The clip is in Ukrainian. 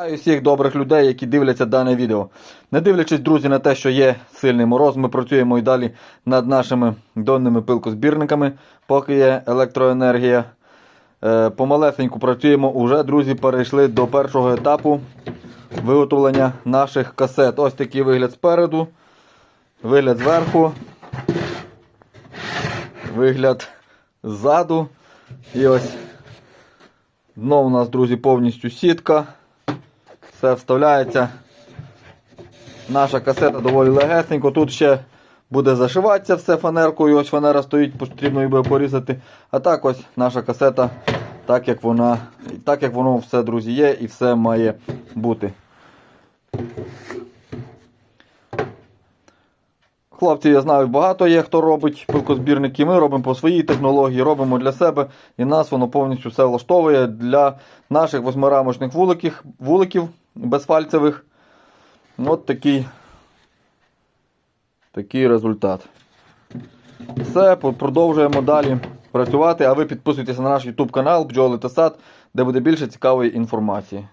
Вітаю всіх добрих людей, які дивляться дане відео. Не дивлячись, друзі, на те, що є сильний мороз, ми працюємо і далі над нашими донними пилкозбірниками, поки є електроенергія. Е, помалесеньку працюємо. Уже, друзі, перейшли до першого етапу виготовлення наших касет. Ось такий вигляд спереду, вигляд зверху, вигляд ззаду. І ось дно у нас, друзі, повністю сітка. Все вставляється. Наша касета доволі легесенько. Тут ще буде зашиватися все фанеркою. Ось фанера стоїть, потрібно її порізати. А так ось наша касета, так як вона, так як воно все, друзі, є і все має бути. Хлопців, я знаю, багато є, хто робить пилкозбірники. Ми робимо по своїй технології, робимо для себе, і нас воно повністю все влаштовує для наших восьмирамочних вуликів, вуликів безфальцевих. От такий, такий результат. Все, продовжуємо далі працювати. А ви підписуйтесь на наш YouTube канал Бджоли та Сад, де буде більше цікавої інформації.